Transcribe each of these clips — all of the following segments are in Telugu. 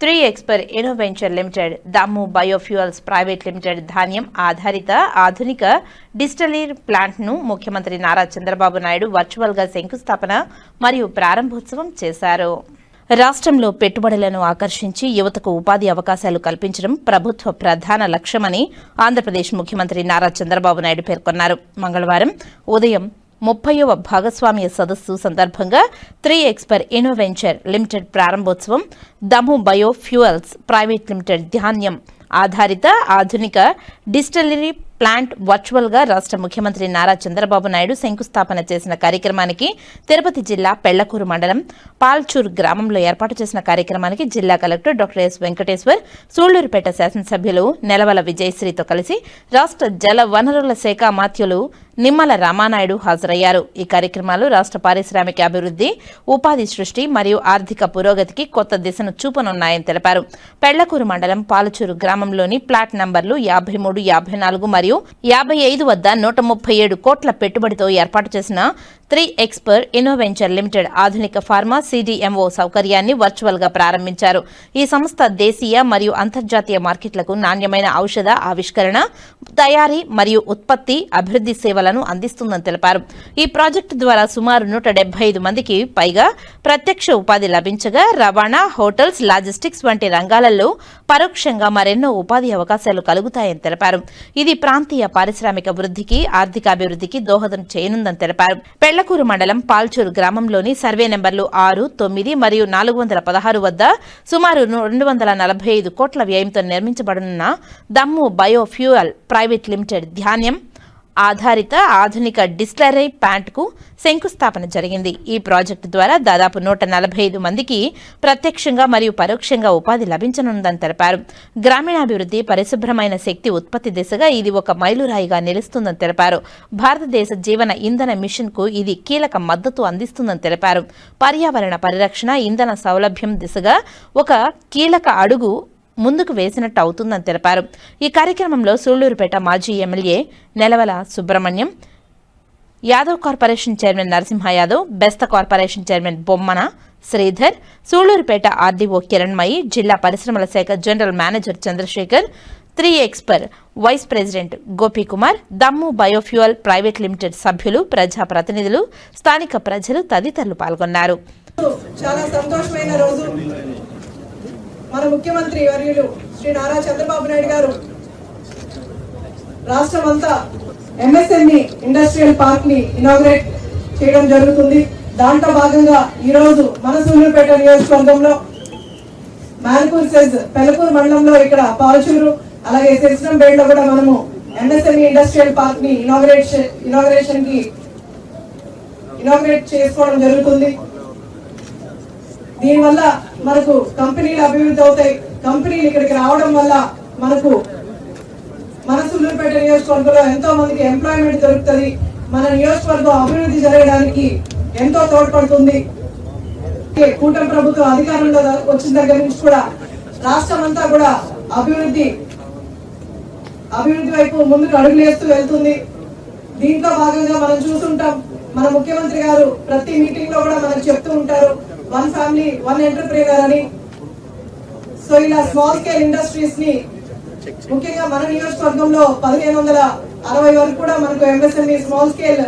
Three Xper Innoventure limited. Dammu biofuels private limited ధాన్యం ఆధారిత ఆధునిక డిస్టలీర్ ప్లాంట్ను ముఖ్యమంత్రి నారా చంద్రబాబు నాయుడు వర్చువల్గా శంకుస్థాపన మరియు ప్రారంభోత్సవం చేశారు. రాష్ట్రంలో పెట్టుబడులను ఆకర్షించి యువతకు ఉపాధి అవకాశాలు కల్పించడం ప్రభుత్వ ప్రధాన లక్ష్యమని ఆంధ్రప్రదేశ్ ముఖ్యమంత్రి నారా చంద్రబాబు నాయుడు పేర్కొన్నారు. మంగళవారం ఉదయం ముప్పైవ భాగస్వామ్య సదస్సు సందర్భంగా త్రీ ఎక్స్పర్ ఇన్నోవెంచర్ లిమిటెడ్ ప్రారంభోత్సవం Dammu bio fuels private limited ధాన్యం ఆధారిత ఆధునిక డిస్టిలరీ ప్లాంట్ వర్చువల్గా రాష్ట్ర ముఖ్యమంత్రి నారా చంద్రబాబు నాయుడు శంకుస్థాపన చేసిన కార్యక్రమానికి తిరుపతి జిల్లా పెళ్ళకూరు మండలం పాల్చూర్ గ్రామంలో ఏర్పాటు చేసిన కార్యక్రమానికి జిల్లా collector doctor S Venkateswar Sullurpeta శాసనసభ్యులు నెలవల విజయశ్రీతో కలిసి రాష్ట్ర జల వనరుల శాఖ మాత్యులు నిమ్మల రామానాయుడు హాజరయ్యారు. ఈ కార్యక్రమాలు రాష్ట్ర పారిశ్రామిక అభివృద్ధి ఉపాధి సృష్టి మరియు ఆర్థిక పురోగతికి కొత్త దిశను చూపనున్నాయని తెలిపారు. పెళ్ళకూరు మండలం పాలచూరు గ్రామంలోని ప్లాట్ నంబర్లు యాభై మూడు యాభై నాలుగు మరియు యాభై ఐదు వద్ద నూట ముప్పై ఏడు కోట్ల పెట్టుబడితో ఏర్పాటు చేసిన త్రీ ఎక్స్పర్ ఇన్నోవెంచర్ లిమిటెడ్ ఆధునిక ఫార్మా సిడిఎంఓ సౌకర్యాన్ని వర్చువల్గా ప్రారంభించారు. ఈ సంస్థ దేశీయ మరియు అంతర్జాతీయ మార్కెట్లకు నాణ్యమైన ఔషధ ఆవిష్కరణ తయారీ మరియు ఉత్పత్తి అభివృద్ధి సేవల సేవలను అందిస్తుందని తెలిపారు. ఈ ప్రాజెక్టు ద్వారా సుమారు నూట ఐదు మందికి పైగా ప్రత్యక్ష ఉపాధి లభించగా రవాణా హోటల్స్ లాజిస్టిక్స్ వంటి రంగాలలో పరోక్షంగా మరెన్నో ఉపాధి అవకాశాలు కలుగుతాయని తెలిపారు. ఇది ప్రాంతీయ పారిశ్రామిక వృద్ధికి ఆర్థికాభివృద్ధికి దోహదం చేయనుందని తెలిపారు. పెళ్ళకూరు మండలం పాల్చూరు గ్రామంలోని సర్వే నెంబర్లు ఆరు తొమ్మిది మరియు నాలుగు వందల పదహారు వద్ద సుమారు రెండు వందల నలభై ఐదు కోట్ల వ్యయంతో నిర్మించబడనున్న దమ్ము బయోఫ్యూయల్ ప్రైవేట్ లిమిటెడ్ ధాన్యం ఆధారిత ఆధునిక డిస్లరీ ప్యాంట్కు శంకుస్థాపన జరిగింది. ఈ ప్రాజెక్టు ద్వారా దాదాపు నూట నలభై ఐదు మందికి ప్రత్యక్షంగా మరియు పరోక్షంగా ఉపాధి లభించనుందని తెలిపారు. గ్రామీణాభివృద్ధి పరిశుభ్రమైన శక్తి ఉత్పత్తి దిశగా ఇది ఒక మైలురాయిగా నిలుస్తుందని తెలిపారు. భారతదేశ జీవన ఇంధన మిషన్కు ఇది కీలక మద్దతు అందిస్తుందని తెలిపారు. పర్యావరణ పరిరక్షణ ఇంధన సౌలభ్యం దిశగా ఒక కీలక అడుగు ముందుకు వేసినట్టు అవుతుందని తెలిపారు. ఈ కార్యక్రమంలో సూళ్ళూరుపేట మాజీ MLA Nelavala Subrahmanyam Yadav corporation chairman Narasimha Yadav Besta corporation chairman Bommana Sridhar Sullurpeta RDO Kiranmayi జిల్లా పరిశ్రమల శాఖ general manager Chandrasekhar three Xper vice president Gopikumar Dammu biofuel private limited సభ్యులు ప్రజాప్రతినిధులు స్థానిక ప్రజలు తదితరులు పాల్గొన్నారు. చాలా సంతోషమైన రోజు. మన ముఖ్యమంత్రి వర్యులు శ్రీ నారా చంద్రబాబు నాయుడు గారు. రాష్ట్రం అంతా ఎంఎస్ఎంఈ ఇండస్ట్రియల్ పార్క్ని ఇనాగ్రేట్ చేయడం జరుగుతుంది. దాంట్లో భాగంగా ఈ రోజు మన సూర్యుపేట నియోజకవర్గంలో మాన్పూర్ సెజ్ పెలకూరు మండలంలో ఇక్కడ పాల్చూరు అలాగే సెల్సంపేటలో కూడా మనము ఎంఎస్ఎంఈ ఇండస్ట్రియల్ పార్క్ని ఇనాగ్రేట్ ఇనాగ్రేషన్కి ఇనాగ్రేట్ చేసుకోవడం జరుగుతుంది. దీనివల్ల మనకు కంపెనీలు అభివృద్ధి అవుతాయి. కంపెనీలు ఇక్కడికి రావడం వల్ల మనకు మన సుల్లూరుపేట నియోజకవర్గంలో ఎంతో మందికి ఎంప్లాయ్మెంట్ దొరుకుతుంది. మన నియోజకవర్గం అభివృద్ధి జరగడానికి ఎంతో తోడ్పడుతుంది. కూటమి ప్రభుత్వం అధికారంలో వచ్చిన దగ్గర నుంచి కూడా రాష్ట్రం అంతా కూడా అభివృద్ధి అభివృద్ధి వైపు ముందుకు అడుగులేస్తూ వెళ్తుంది. దీంట్లో భాగంగా మనం చూస్తుంటాం. మన ముఖ్యమంత్రి గారు ప్రతి మీటింగ్లో కూడా మనకు చెప్తూ ఉంటారు. వన్ ఫ్యామిలీ వన్ ఎంటర్ప్రీనర్ అని. సో ఇలా స్మాల్ స్కేల్ ఇండస్ట్రీస్ని ముఖ్యంగా మన నియోజకవర్గంలో పదిహేను వందల అరవై వరకు కూడా మనకు ఎంఎస్ఎంఈ స్మాల్ స్కేల్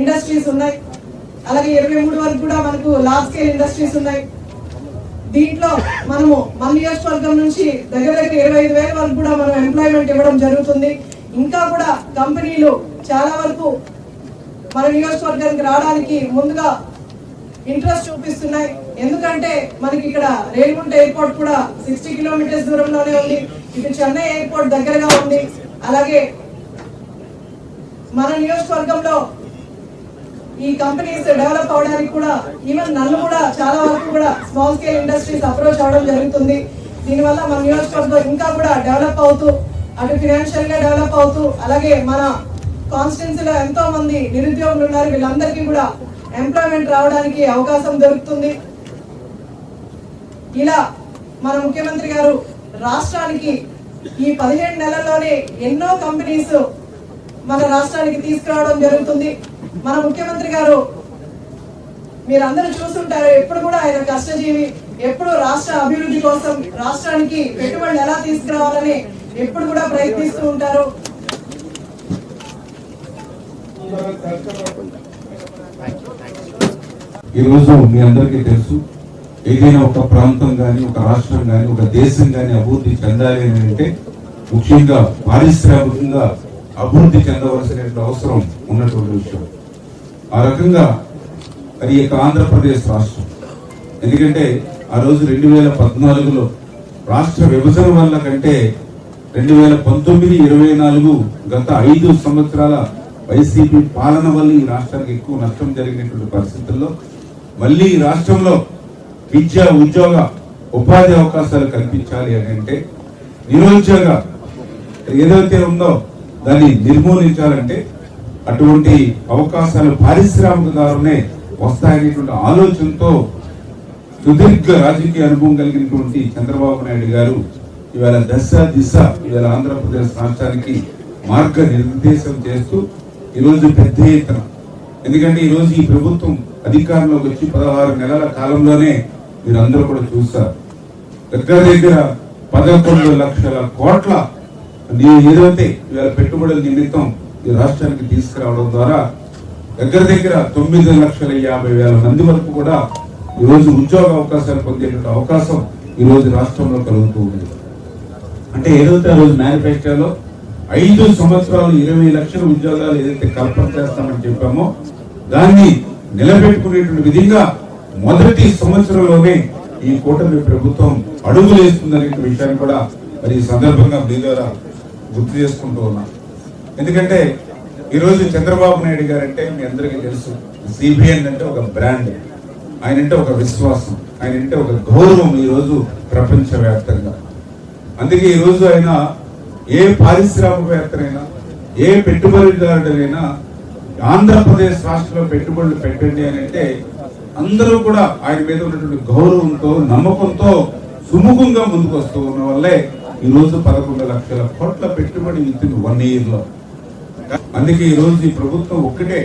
ఇండస్ట్రీస్ ఉన్నాయి. అలాగే ఇరవై మూడు వరకు కూడా మనకు లార్జ్ స్కేల్ ఇండస్ట్రీస్ ఉన్నాయి. దీంట్లో మనము మన నియోజకవర్గం నుంచి దగ్గర దగ్గర ఇరవై ఐదు వేల వరకు కూడా మనం ఎంప్లాయ్మెంట్ ఇవ్వడం జరుగుతుంది. ఇంకా కూడా కంపెనీలు చాలా వరకు మన నియోజకవర్గానికి రావడానికి ముందుగా ఇంట్రెస్ట్ చూపిస్తున్నాయి. ఎందుకంటే మనకి ఇక్కడ రేణిగుంట ఎయిర్పోర్ట్ కూడా సిక్స్టీ కిలోమీటర్స్ దూరంలోనే ఉంది. ఇటు చెన్నై ఎయిర్పోర్ట్ దగ్గరగా ఉంది. అలాగే మన నియోజకవర్గంలో ఈ కంపెనీస్ డెవలప్ అవడానికి కూడా ఈవెన్ నన్ను కూడా చాలా వరకు కూడా స్మాల్ స్కేల్ ఇండస్ట్రీస్ అప్రోచ్ అవడం జరుగుతుంది. దీనివల్ల మన నియోజకవర్గం ఇంకా కూడా డెవలప్ అవుతూ అటు ఫినాన్షియల్గా డెవలప్ అవుతూ అలాగే మన కాన్స్టిట్యున్సీలో ఎంతో మంది నిరుద్యోగులు ఉన్నారు. వీళ్ళందరికీ కూడా ఎంప్లాయ్మెంట్ రావడానికి అవకాశం దొరుకుతుంది. ఇలా మన ముఖ్యమంత్రి గారు రాష్ట్రానికి ఈ పదిహేడు నెలల్లోనే ఎన్నో కంపెనీస్ మన రాష్ట్రానికి తీసుకురావడం జరుగుతుంది. మన ముఖ్యమంత్రి గారు మీరందరూ చూస్తుంటారు ఎప్పుడు కూడా ఆయన కష్టజీవి ఎప్పుడు రాష్ట్ర అభివృద్ధి కోసం రాష్ట్రానికి పెట్టుబడులు ఎలా తీసుకురావాలని ఎప్పుడు కూడా ప్రయత్నిస్తూ ఉంటారు. ఈ రోజు మీ అందరికీ తెలుసు ఏదైనా ఒక ప్రాంతం కానీ ఒక రాష్ట్రం కానీ ఒక దేశం కానీ అభివృద్ధి చెందాలి అని అంటే ముఖ్యంగా పారిశ్రామికంగా అభివృద్ధి చెందవలసిన అవసరం ఉన్నటువంటి విషయం. ఆ రకంగా అది యొక్క ఆంధ్రప్రదేశ్ రాష్ట్రం. ఎందుకంటే ఆ రోజు రెండు వేల పద్నాలుగులో రాష్ట్ర విభజన వల్ల కంటే రెండు వేల పంతొమ్మిది ఇరవై నాలుగు గత ఐదు సంవత్సరాల వైసీపీ పాలన వల్ల ఈ రాష్ట్రానికి ఎక్కువ నష్టం జరిగినటువంటి పరిస్థితుల్లో మళ్ళీ రాష్ట్రంలో విద్య ఉద్యోగ ఉపాధి అవకాశాలు కల్పించాలి అని అంటే నిరుద్యోగ ఏదైతే ఉందో దాన్ని నిర్మూలించాలంటే అటువంటి అవకాశాలు పారిశ్రామికదారునే వస్తాయనేటువంటి ఆలోచనతో సుదీర్ఘ రాజకీయ అనుభవం కలిగినటువంటి చంద్రబాబు నాయుడు గారు ఇవాళ దశ దిశ ఇవాళ ఆంధ్రప్రదేశ్ రాష్ట్రానికి మార్గ నిర్దేశం చేస్తూ ఈరోజు పెద్ద ఎత్తున. ఎందుకంటే ఈరోజు ఈ ప్రభుత్వం అధికారంలోకి వచ్చి పదహారు నెలల కాలంలోనే మీరు అందరూ కూడా చూస్తారు. దగ్గర దగ్గర పదకొండు లక్షల కోట్ల ఏదైతే ఇవాళ పెట్టుబడుల నిమిత్తం ఈ రాష్ట్రానికి తీసుకురావడం ద్వారా దగ్గర దగ్గర తొమ్మిది లక్షల యాభై వేల మంది వరకు కూడా ఈరోజు ఉద్యోగ అవకాశాలు పొందేటువంటి అవకాశం ఈరోజు రాష్ట్రంలో కలుగుతూ ఉంది. అంటే ఏదైతే ఆ రోజు మేనిఫెస్టోలో ఐదు సంవత్సరాలు ఇరవై లక్షల ఉద్యోగాలు ఏదైతే కల్పన చేస్తామని చెప్పామో దాన్ని నిలబెట్టుకునేటువంటి విధంగా మొదటి సంవత్సరంలోనే ఈ కూటమి ప్రభుత్వం అడుగులేస్తుందనే విషయాన్ని కూడా మరి ఈ సందర్భంగా మీ ద్వారా గుర్తు చేసుకుంటూ ఉన్నాం. ఎందుకంటే ఈరోజు చంద్రబాబు నాయుడు గారు అంటే మీ అందరికీ తెలుసు సిబిఎన్ అంటే ఒక బ్రాండ్. ఆయన అంటే ఒక విశ్వాసం ఆయన అంటే ఒక గౌరవం ఈరోజు ప్రపంచవ్యాప్తంగా. అందుకే ఈరోజు ఆయన ఏ పారిశ్రామికవేత్తనైనా ఏ పెట్టుబడిదారుడైనా ఆంధ్రప్రదేశ్ రాష్ట్రంలో పెట్టుబడులు పెట్టండి అని అంటే అందరూ కూడా ఆయన మీద ఉన్నటువంటి గౌరవంతో నమ్మకంతో సుముఖంగా ముందుకు వస్తూ ఉన్న వల్లే ఈరోజు పదకొండు లక్షల కోట్ల పెట్టుబడి ఇచ్చింది వన్ ఇయర్లో అందుకే ఈరోజు ఈ ప్రభుత్వం ఒక్కటే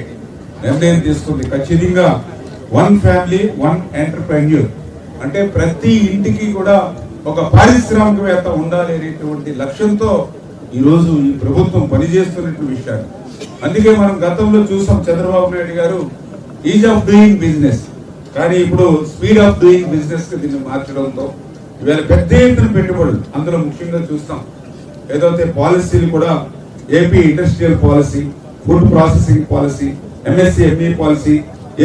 నిర్ణయం తీసుకుంది. ఖచ్చితంగా వన్ ఫ్యామిలీ వన్ ఎంటర్ప్రెన్యూర్ అంటే ప్రతి ఇంటికి కూడా ఒక పారిశ్రామికవేత్త ఉండాలి అనేటువంటి లక్ష్యంతో ఈరోజు ఈ ప్రభుత్వం పనిచేస్తున్నటువంటి విషయాన్ని అందుకే మనం గతంలో చూసాం చంద్రబాబు నాయుడు గారు ఈజ్ ఆఫ్ డూయింగ్ బిజినెస్ కానీ ఇప్పుడు స్పీడ్ ఆఫ్ డూయింగ్ బిజినెస్ దీన్ని మార్చడంతో ఇవాళ పెద్ద ఎత్తున పెట్టుబడులు అందులో ముఖ్యంగా చూస్తాం. ఏదైతే పాలసీలు కూడా AP industrial policy food processing policy MSME policy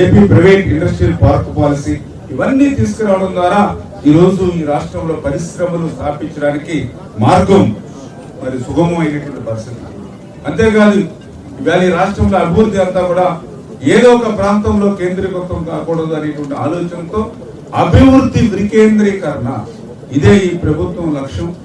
AP private industrial park policy ఇవన్నీ తీసుకురావడం ద్వారా ఈ రోజు ఈ రాష్ట్రంలో పరిశ్రమలు స్థాపించడానికి మార్గం మరి సుగమమైనటువంటి పరిస్థితి. అంతేకాదు ఇవాళ ఈ రాష్ట్రంలో అభివృద్ధి అంతా కూడా ఏదో ఒక ప్రాంతంలో కేంద్రీకృతం కాకూడదు అనేటువంటి ఆలోచనతో అభివృద్ధి వికేంద్రీకరణ ఇదే ఈ ప్రభుత్వం లక్ష్యం.